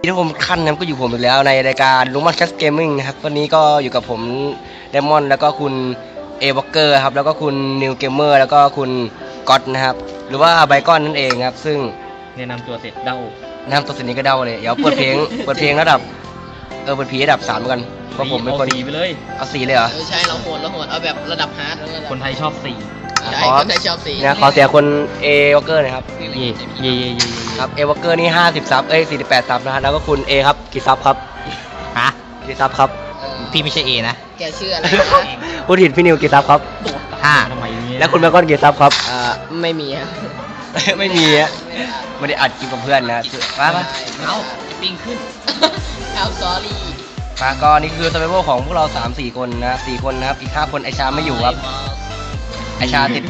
ที่ทุกคนขั้นนะครับก็อยู่ผมอีกแล้วในรายการลุงมันแคสเกมมิ่งนะครับวันนี้ก็อยู่กับผมเดมอนแล้วก็คุณเอวอเกอร์ครับแล้วก็คุณนิวเกมเมอร์แล้วก็คุณก๊อตนะครับหรือว่าไบคอนนั่นเองครับซึ่งแนะนำตัวเสร็จเด้าน้ำตัวสินนี้ก็เดาเลยเดี๋ยวเปิดเพลง เปิดเพลงระดับเออเปิดผีระดับสามเหมือนกันเพราะผมเป็นคนอาสีไปเลย เอาสี่เลยเหรอ เออใช่เราโหดเราโหดเอาแบบระดับฮาร์ดแล้วระดับคนไทยชอบสีอะ ใช่ขอคนไทยชอบสี นะขอเสียคนเอวอเกอร์นะครับเย่เย่เย่เย่เย่ครับเอวอเกอร์นี่ห้าสิบซับเอ้ยสี่สิบแปดซับนะฮะแล้วก็คุณเอครับกี่ซับครับฮะกี่ซับครับเออพี่ไม่ใช่เอนะแกชื่ออะไรนะพูดผิดพี่นิวกี่ซับครับ ห้าทำไมเนี่ยแล้วคุณเบคอนกี่ซับครับอ่าไม่มีครับไม่มีอะไม่ได้อัดคลิปกับเพื่อนนะมาปะเอ้าปิงขึ้นเอาสอรี่มาก็นี่คือสเปเวอร์ของพวกเราสามสี่คนนะสี่คนนะครับ อีกห้าคนไอชาไม่อยู่ครับไอชาติด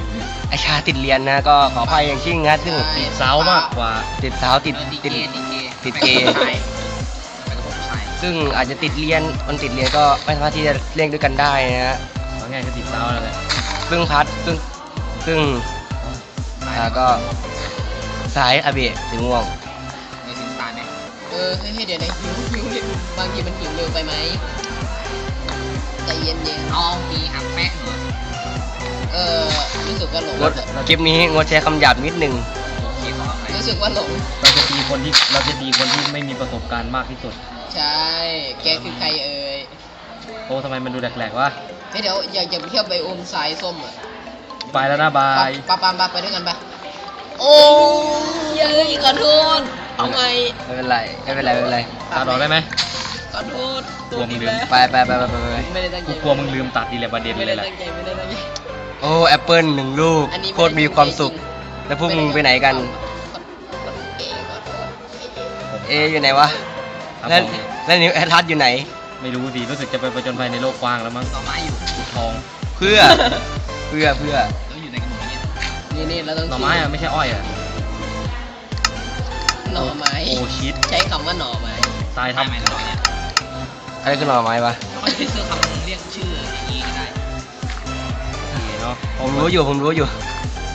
ไอชาติดเรียนนะก็ขออภัยอย่างยิ่งนะซึ่งติดเสามากกว่า ติดสาวติดติด ติดเกย์ ซึ่งอาจจะติดเรียนมันติดเรียนก็ไม่สามารถที่จะเล่นด้วยกันได้นะฮะเอาง่ายก็ติดเสาแล้วแหละซึ่งพัดซึ่งซึ่งอ่าก็สายอาเบะสีม่วงในสิงตาเนี่ยเออเฮ้ยเฮ้ยเดี๋ยวนะหิวหิวเนี่ยบางทีมันหิวเร็วไปไหมใจเย็นๆอ๋อมีครับแป๊ะ เหรอเออรู้สึกว่าหลงงดคลิปนี้งดใช้คำหยาบนิดหนึ่งรู้สึกว่าหลง เราจะตีคนที่เราจะตีคนที่ไม่มีประสบการณ์มากที่สุด ใช่ แกคือใครเอ่ยโอ้ทำไมมันดูแหลกๆวะเฮ้ยเดี๋ยวอยากจะไปเที่ยวไบโอมสายส้มอะไปแล้วนะบายปะปามปะไปด้วยกันปะโอ้ยเย้ยขอโทษเอาไงไม่เป็นไรไม่เป็นไรไม่เป็นไรตัดออกได้ไหมขอโทษกลัวมึงลืมไปไปไปไปไปไปไม่ได้ตั้งใจกูกลัวมึงลืมตัดดีเลยประเด็นไม่เลได้ยแหละตั้งใจไม่ได้ตั้งใจโอ้แอปเปิลหนึ่งลูกอันนี้โคตรมีความสุข แล้วพวกมึงไปไหนกัน เอ๋ขอโทษเออยู่ไหนวะ ครับแล้วผมแล้วนิวแอดทัสอยู่ไหน ไม่รู้สิรู้สึกจะไปประจนภัยในโลกกว้างแล้วมั้งต่อไม้อยู่ทองเพื่อ เพื่อเพื่อ แล้วอยู่ในกระหม่อมเนี่ยนี่นี่เราต้องหน่อไม้อะไม่ใช่อ้อยอะหน่อไม้โอ้ชิดใช้คำว่าหน่อไม้ทรายทำอะไรคือหน่อไม้วะไม่ใช่คำเรียกชื่อ เนาะผมรู้อยู่ผมรู้อยู่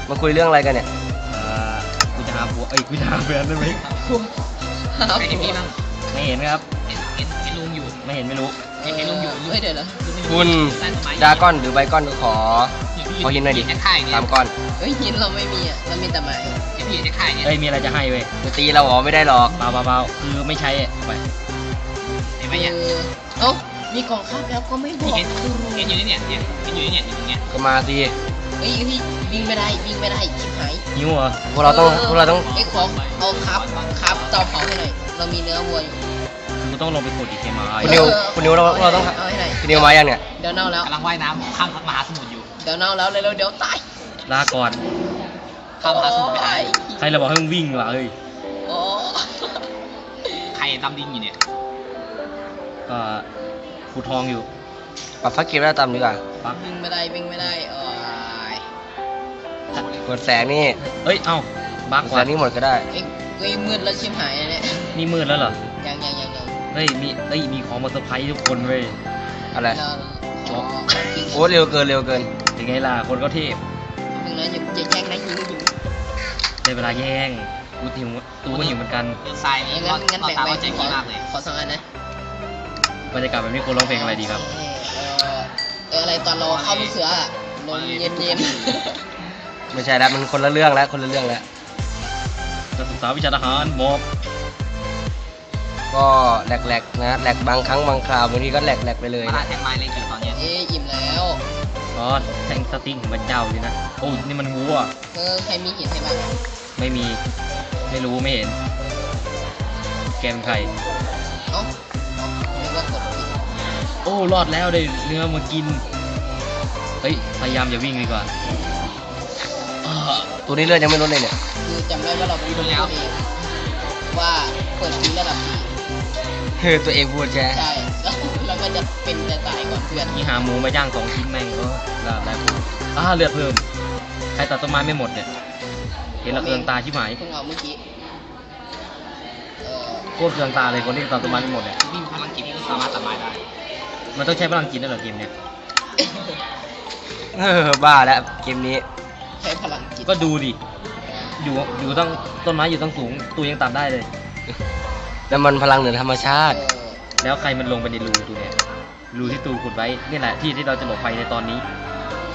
มาคุยเรื่องอะไรกันเนี่ยเอ่อกูจะหาผัวเอ้ยกูจะหาแฟนได้ไหมไม่เห็นพี่บ้างไม่เห็นครับ เห็นเห็นเห็นลุงอยู่ไม่เห็นไม่รู้ เห็นลุงอยู่เฮ้ยเดี๋ยวนะคุณดากอนหรือไบคอนก็ขอ ขอหินหน่อยดิสามก้อนเฮ้ยหินเราไม่มีอะเรามีแต่ไม้ที่พี่จะขายเนี่ยเอ้ยมีอะไรจะให้เว้ยจะตีเราเหรอไม่ได้หรอกเบาเบาเบาคือไม่ใช้อะไปเห็นไหมเนี่ยเอ้า มีกล่องข้าวแล้วก็ไม่บอกเห็นเห็นอยู่นี่เนี่ยเนี่ยเห็นอยู่นี่เนี่ยอยู่ตรงเนี้ยก็มาสิเฮ้ยพี่วิ่งไม่ได้วิ่งไม่ได้ชิบหายหิวเหรอพวกเราต้องพวกเราต้องไอ้ของเอาครับครับเตาเผาให้หน่อยเรามีเนื้อวัวอยู่กูต้องลงไปขุดอีกเคมาคุณนิวคุณนิวเราเราต้องเอาให้หน่อยคุณนิวมายังเนี่ยเดี๋ยวเน่าแล้วกำลังว่ายน้ำข้ามมหาสมุทรอยู่เดี๋ยวเน่าแล้วเร็วๆเดี๋ยวตายลาก่อนข้ามมหาสมุทรไม่ได้ใครเราบอกให้มึงวิ่งวะเอ้ยโอ้ใครดำดินอยู่เนี่ยก็ ขุดทองอยู่ ปรับฟักเกมแล้วตามดีกว่าปักวิ่งไม่ได้วิ่งไม่ได้โอ้ยกดแสงนี่เอ้ย เอ้าบักกดว่ะแสงนี่หมดก็ได้ เอ้ยเอ้ยมืดแล้วชิบหายเนี่ยนี่มืดแล้วเหรอ ยังยังยังยังเฮ้ย มีเอ้ย มีของมาเซอร์ไพรส์ทุกคนเว้ย อะไร เราขอโอ้เร็วเกินเร็วเกิน เป็นไงล่ะ คนก็เทพถึงนั้นอย่าอย่าแย่งนะหิวหิวได้เวลาแย่ง กูหิวกูก็หิวเหมือนกัน เดือดทรายนี้งั้ก็นงั้นเราแบ่งตามไปว่าใจขอดีมากเลยขอสองอันนะ บรรยากาศแบบนี้คนร้องเพลงอะไรดีครับเออเอออะไรตอนเราเข้าลูกเสืออะลมเย็นเย็นไม่ใช่แล้วมันคนละเรื่องแล้วคนละเรื่องแล้วจะศึกษาวิชาทหารหมอบก็แหลกๆนะแหลกบางครั้งบางคราวบางทีก็แหลกๆไปเลยมาลานะแทงไม้เล็กอยู่ตอนเนี้ยเอ๊ะอิ่มแล้วอ๋อแทงสติ๊กของพระเจ้าเลยนะโอ้ยนี่มันวัวเออใครมีหินให้บ้างไม่มี ไม่รู้ไม่เห็น แกเป็นใครเอ้าเอ้านึ กว่ากดผิดโอ้รอดแล้วได้เนื้อมากิน เฮ้ยพยายามอย่าวิ่งดีกว่าอ่าตัวนี้เลือดยังไม่ลดเลยเนี่ย คือจำได้ว่าเราเป็นคนพูดเองว่าเปิดฟิวระดับสี่เฮ้ยตัวเองพูดใช่ไหมใช่แล้วเราก็จะเป็นแต่ตายก่อนเพื่อนนี่หาหมูมาย่างสองชิ้นแม่งก็ได้ได้ปุ๊บอ่าเลือดเพิ่ม ใครตัดต้นไม้ไม่หมดเนี่ย เห็นและเคืองตาชิบหาย เพิ่งเอาเมื่อกี้เออ โคตรเคืองตาเลยคนที่ตัดต้นไม้ไม่หมดเนี่ย วิ่งพลังจิตก็สามารถตัดไม้ได้ มันต้องใช้พลังจิตด้วยเหรอเกมเนี่ยเออบ้าแล้วเกมนี้ ใช้พลังจิตก็ดูดิ อยู่อยู่ตั้งต้นไม้อยู่ตั้งสูงตัวยังตัดได้เลยน้ำมันพลังเหนือธรรมชาเอติอแล้วใครมันลงไปในรูตูเนี่ยรูที่ตูขุดไว้นี่แหละที่ที่เราจะหลบภัยในตอนนี้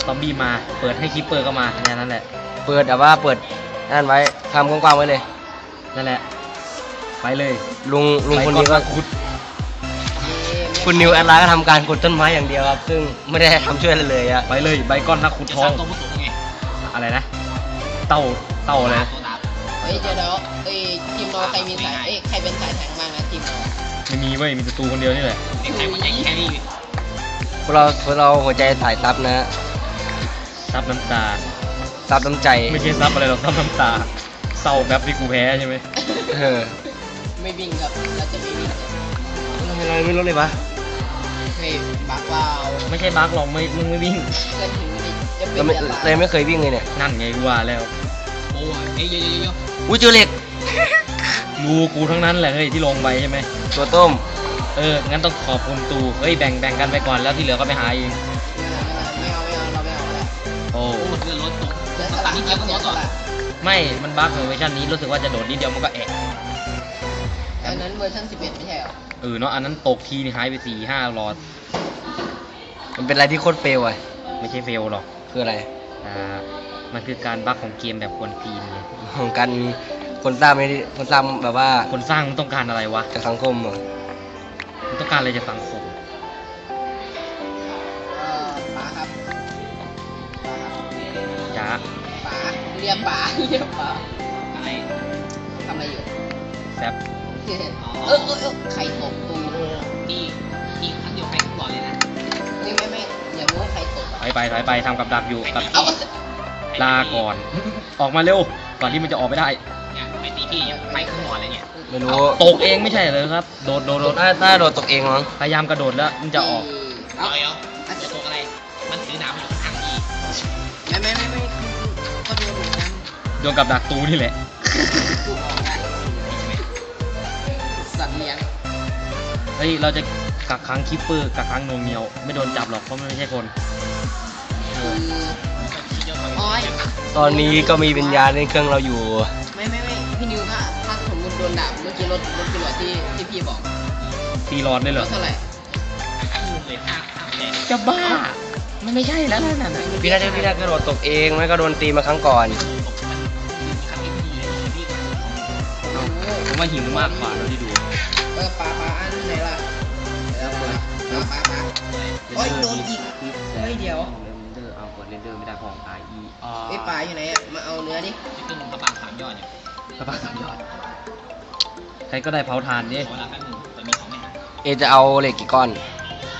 ซอมบี้มาเปิดให้คิปเปอร์เข้ามาแค่นั้นแหละ เปิดแต่ว่าเปิดนั่นไว้ทำกว้างๆไว้เลยนั่นแหละ ไปเลยลุงลุงไปคนก่อนี้ก็ขุด คุณนิวแอดลาก็ทำการขุดต้นไม้อย่างเดียวครับ ซึ่งไม่ได้ทำช่วยอะไรเลยอะไปเลยใบก้อนนักขุดจะทสอร้างงตัวผู้สูงไงอะไรนะ เต่าเต่าเลยตัวดาบเฮ้ยเดี๋ยวเดี๋ยวเอ้ยทีมเราใครมีสายเอ้ยใครเป็นสายแทงบ้างนะทีมเราไม่มีเว้ยมีแต่ตูคนเดียวนี่แหละเด็กใครมันใจแค่นี้พวกเราพวกเราหัวใจสายซับนะซับน้ำตา ซับน้ำใจไม่ใช่ซับอะไรหรอกซับน้ำตาเศร้าแบบที่กูแพ้ใช่ไหม เออ ไม่วิ่งครับเราจะไม่วิ่งครับทำไมเราไม่รู้เลยวะเฮ้ยบักว้าวไม่ใช่บั๊กหรอกไม่มึงไม่วิ่งเกินถึงนี่จะเป็เรานไม่เดือนเรายังไม่เคยวิ่งเลยเนี่ยนั่นไงกูว่าแล้ว โอ้ยเอ้ยเยอะอุ้ยเจอเหล็กรูกูทั้งนั้นแหละเฮ้ยที่ลงไปใช่ไหมตัวต้มเอองั้นต้องขอบคุณตูเฮ้ยแบ่งแบ่งกันไปก่อนแล้วที่เหลือก็ไปหาเองไม่เอาไม่เอาเราไม่เอาแล้วโอ้ๆโอ้เรือรถตกเสียสตละอนนี้เกี่ยวกับรถก่อนไม่มันบั๊กเวอร์ชันนี้รู้สึกว่าจะโดดนิดเดียวมันก็แอะอันนั้นเวอร์ชัน11 ไม่ใช่เหรอ เออเนาะอันนั้นตกทีนี่หายไปสี่ห้าหลอด มันเป็นอะไรที่โคตรเฟลอะไม่ใช่เฟลหรอก คืออะไร อ่า มันคือการบั๊กของเกมแบบกวนตีนไงของการคนสร้างไม่ได้คนสร้างแบบว่าคนสร้างมันต้องการอะไรวะ จากสังคมเหรอมันต้องการอะไรจากสังคมเออป๋าครับป๋าครับยาป๋าเรียกป๋าเรียกป๋าอะไรทำอะไรอยู่ แซบ เออเออเออไข่ตกตูนี่นี่ครั้งเดียวไปก่อนเลยนะไม่ไม่ไม่อย่ารู้ว่าใครตกถอยไปถอยไปทำกับดักอยู่กับเอาลาก่อน ออกมาเร็ว ก่อนที่มันจะออกไม่ได้ เนี่ยไปตีพี่ไปขึ้นหัวเลยเนี่ยไม่รู้ตกเองไม่ใช่เลยครับ โดดโดดโดดน่าน่าโดดตกเองมั้งพยายามกระโดดแล้วมันจะออกเอาเอาเดี๋ยวจะตกอะไร มันถือดาบอยู่ข้างพี่ไม่ไม่ไม่ไม่ก็โดนเหมือนกันโดนกับดักตูนี่แหละ เฮ้ยเราจะกักขังคิปเปอร์กักขังโนเมียว ไม่โดนจับหรอกเพราะมันไม่ใช่คนคือที่เยอะโอ้ยตอนนี้ก็มีวิญญาณในเครื่องเราอยู่ ไม่ไม่ไม่พี่นิวถ้าถ้าสมมติโดนดาบเมื่อกี้รถรถตำรวจที่ที่พี่บอกตีรอดได้เหรรอถเท่าไหร่เลยห้าห้าแดงจะบ้า มันไม่ใช่แล้วนั่นน่ะพี่น่าจะพี่น่ากระโดดตกเองไม่ก็โดนตีมาครั้งก่อนตกมันครั้งที่ดีเลยพี่ก็ผมว่าหิวมากกว่าเราที่ดูเออปลาปลาอันไหนล่ะเดี๋ยวปลาปลาปลาโอ้ยโดนอีกเฮ้ยเดี๋ยวเรนเดอร์เอากดเรนเดอร์ไม่ได้ของ IE ไอ้ปลาอยู่ไหนอะมาเอาเนื้อดิที่ตึ้งกระบางสามยอดเนี่ยกระบะสามยอด ใครก็ได้เผาทานดิขอละแป๊บนึงแต่มีของไม่หายเอจะเอาเหล็กกี่ก้อน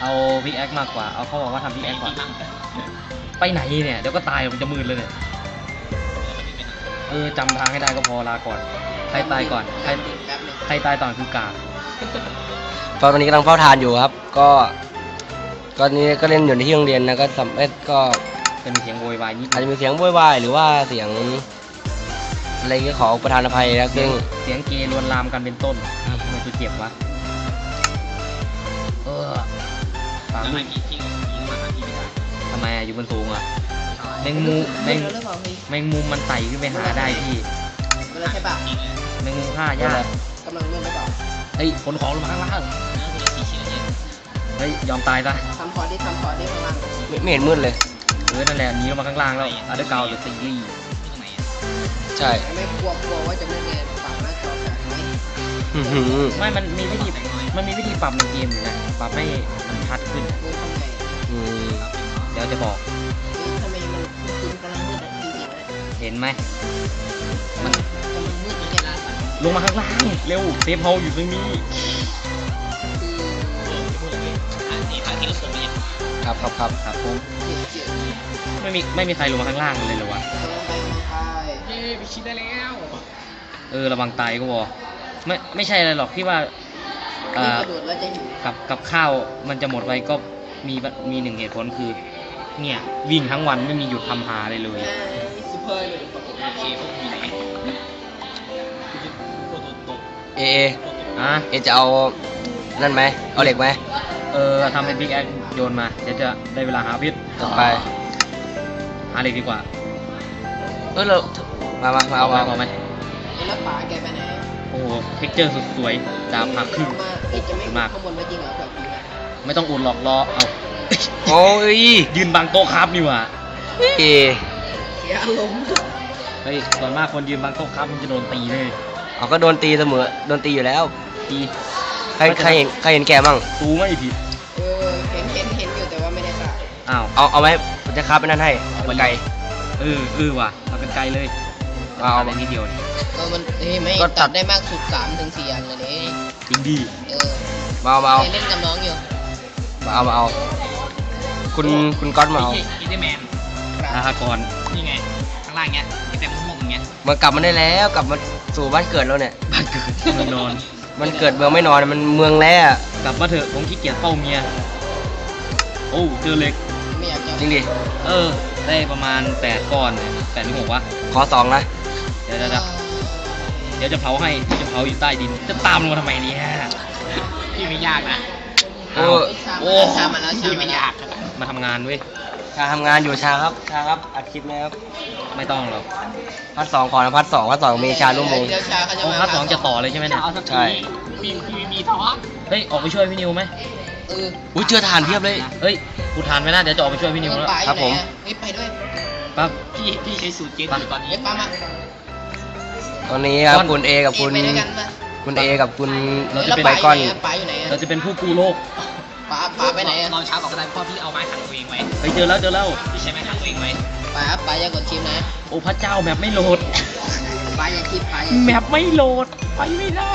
เอาพิกแอคมากกว่า เอาเขาบอกว่าทำพิกแอคก่อนบ้างไปไหนเนี่ย เดี๋ยวก็ตายมันจะมืดเลยเนี่ย เออจำทางให้ได้ก็พอลาก่อน ใครตายก่อน ใครแป๊บหนึงใครตายก่อนคือกาก ตอนนี้กำลังเฝ้าทานอยู่ครับ ก็ก็นี้ก็เล่นอยู่ในที่โรงเรียนนะก็สำเร็จก็จะมีเสียงโวยวายนิดอาจจะมีเสียงโวยวายหรือว่าเสียงอะไรก็ขอประทานอภัยนะซึ่งเสียงเกย์ลวนลามกันเป็นต้นมันคือเจ็บวะเออฝากทำลูไมกพี่พี่ยิงมาหาพี่ไม่ได้ทำไมอะอยู่บนสูงอะแมงมุมแมงเนื้อหรือเปล่าพี่แมงมุมมันไต่ขึ้นไปหาได้พี่เวลาใช่ปะยิงเลยแมงมุมฆ่ายากกำลังเลื่อนหรือเปล่า เฮ้ยขนของลงมาข้างล่างเนื้อคือสี่ชิ้นเนี่ยเฮ้ยยอมตายซะทำคอร์ดดิทำคอร์ดดิข้างล่างไม่ไม่เห็นมืดเลย เออนั่นแหละหนีลงมาข้างล่างแล้วอัลเดอร์เกาหรือซีรีส์ตรงไหนอะใช่ไม่กลัวกลัวว่าจะมืดไงปรับหน้าจอแสงไหมอื้อหือไม่มันมีวิธีมันมีวิธีปรับในเกมอยู่นะปรับให้มันชัดขึ้น มืดทำไงอืมเดี๋ยวจะบอกเฮ้ยทำไมมันคุณกำลังมืดอะจริงๆนะเห็นไหมมันกำลังมืดอยู่แค่นั้นอะ ลงมาข้างล่าง เร็วเซฟเฮาอยู่ตรงนี้คือเออจะพูดอะไรอันนี้ทางที่เราส่งไปเนี่ยครับครับครับครับผมเจ็บเจ็บไม่มีไม่มีใครลงมาข้างล่างเลยเหรอวะกำลังไปกำลังไปเย้ไปชิ้นได้แล้วเออระวังตายก็วอไม่ไม่ใช่อะไรหรอกที่ว่านี่อ่ากระโดดแล้วจะหิวกับกับข้าวมันจะหมดไปก็มีมีหนึ่งเหตุผลคือ เนี่ย วิ่งทั้งวันไม่มีหยุดทำหาเลยเลยซูเปอร์เลยครับผมโอเคพวกมีไหนโคตรตก เอเออะเอจะเอานั่นไหมเอาเหล็กไหมเออทำเป็นพิกแอคโยนมาเดี๋ยวจะได้เวลาหาพิษต่อไปหาเหล็กดีกว่า เออเรามามามาเอามาเอาไหมแล้วป๋าแกไปไหนปโอ้เท็กเจอร์สุดสวยดาวพักครึ่งมาเอ๊ะจะไม่มากข้างบนไว้จริงเหรอแบบนี้นะไม่ต้องอุดหลอกรอเอาโอ้ยยืนบังโต๊ะครับนี่หว่าเอ้ยเสียอารมณ์เฮ้ยส่วนมากคนยืนบังโต๊ะครับมันจะโดนตีเลย เขาก็โดนตีเสมอ โดนตีอยู่แล้วตีใครใครเห็นใครเห็นแกมั่งตูไม่ผิดเออเห็นเห็นเห็นอยู่แต่ว่าไม่ได้ค่ะอ้าวเอาเอาไหมผมจะคับไปนั่นให้เอาไปไกลเออเออว่ะเอากันไกลเลยเอาอะไรนิดเดียวนี่เออมันเฮ้ยไม่ก็ตัตัดดได้มากสุดสามถึงสี่อันเลยนี่จริงดีเออมาเอามาเอาเล่นกับน้องอยู่มาเอามาเอา คุณคุณก๊อตมาเอาไอ้อินเดอร์แมนอาหากรนี่ไง ข้างล่างเงี้ยไอ้แต่ม่วงๆเงี้ยมันกลับมาได้แล้วกลับมา สู่บ้านเกิดแล้วเนี่ย บ้านเกิดเมืองนอน มันเกิดเมืองไม่นอนมันเมืองแร่กลับมาเถอะผมขี้เกียจเฝ้าเมีย โอ้เจอเหล็ก ไม่อยากจะจริงดิ เออ ได้ประมาณแปดก้อนเนี่ยแปดหรือหกวะ ขอสองนะ เดี๋ยวเดี๋ยวเดี๋ยวเดี๋ยวจะเผาให้เดี๋ยวจะเผาอยู่ใต้ดิน จะตามลงมาทำไมเนี่ยพี่ไม่ยากนะโอ้โอ้ ชามาแล้วชาพี่มาไม่แล้วยาก มาทำงานเว้ย ชาทำงานอยู่ชาครับ ชาครับ อัดคลิปไหมครับ ไม่ต้องหรอกพัดสองก่อนนะพัดสองพัดสองมีชาลุ่มวง เดี๋ยวชาเขาจะโอ้มาภาคสองจะต่อเลยใช่ไหมเนี่ยเอาสักใช่ทีมีมีมีท้อเฮ้ยออกไปช่วยพี่นิวไหมเอออุ้ยเจอทานเพียบเลย เฮ้ยกูทานไม่น่าเดี๋ยวจะออกไปช่วยพี่นิวเออแล้วป๋าอครับยู่ผมไหนอะเฮ้ยไปด้วยปั๊บ พี่พี่ใช้สูตรเจ๊อยู่ตอนนี้ เฮ้ยป๋ามาตอนนี้ครับก้อน คุณเอกับคุณเอ๊ะไปด้วยกันมาคุณเอกับคุณเราจะเป็นไบคอนป๋าอยู่ไหนอะเราจะเป็นผู้กู้โลก ป๋าป๋าไปไหนอะนอนเช้าก่อนก็ได้เพราะพี่เอาไม้ขัดตัวเองไว้ไปเจอแล้วเจอแล้ว พี่ใช้ไม้ขัดตัวเองไว้ป๋าป๋าอย่ากดชิมนะโอ้พระเจ้าแมปไม่โหลด ป๋าอย่าคิดป๋าอย่าแมคิดปไม่โหลดไปไม่ได้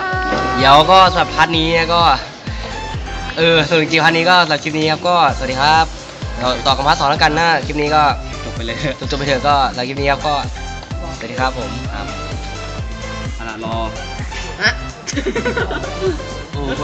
อ่าเดี๋ยวก็สำหรับพาร์ทนี้ก็ เออส่วนจริงๆพาร์ทนี้ก็สำหรับคลิปนี้ครับก็สวัสดีครับเราต่อกับพาร์ทสองแล้วกันนะคลิปนี้ก็จบไปเลยจบๆไปเถอะก็สำหรับคลิปนี้ครับก็สวัสดีครับผมครับเอาล่ะรอ ฮะ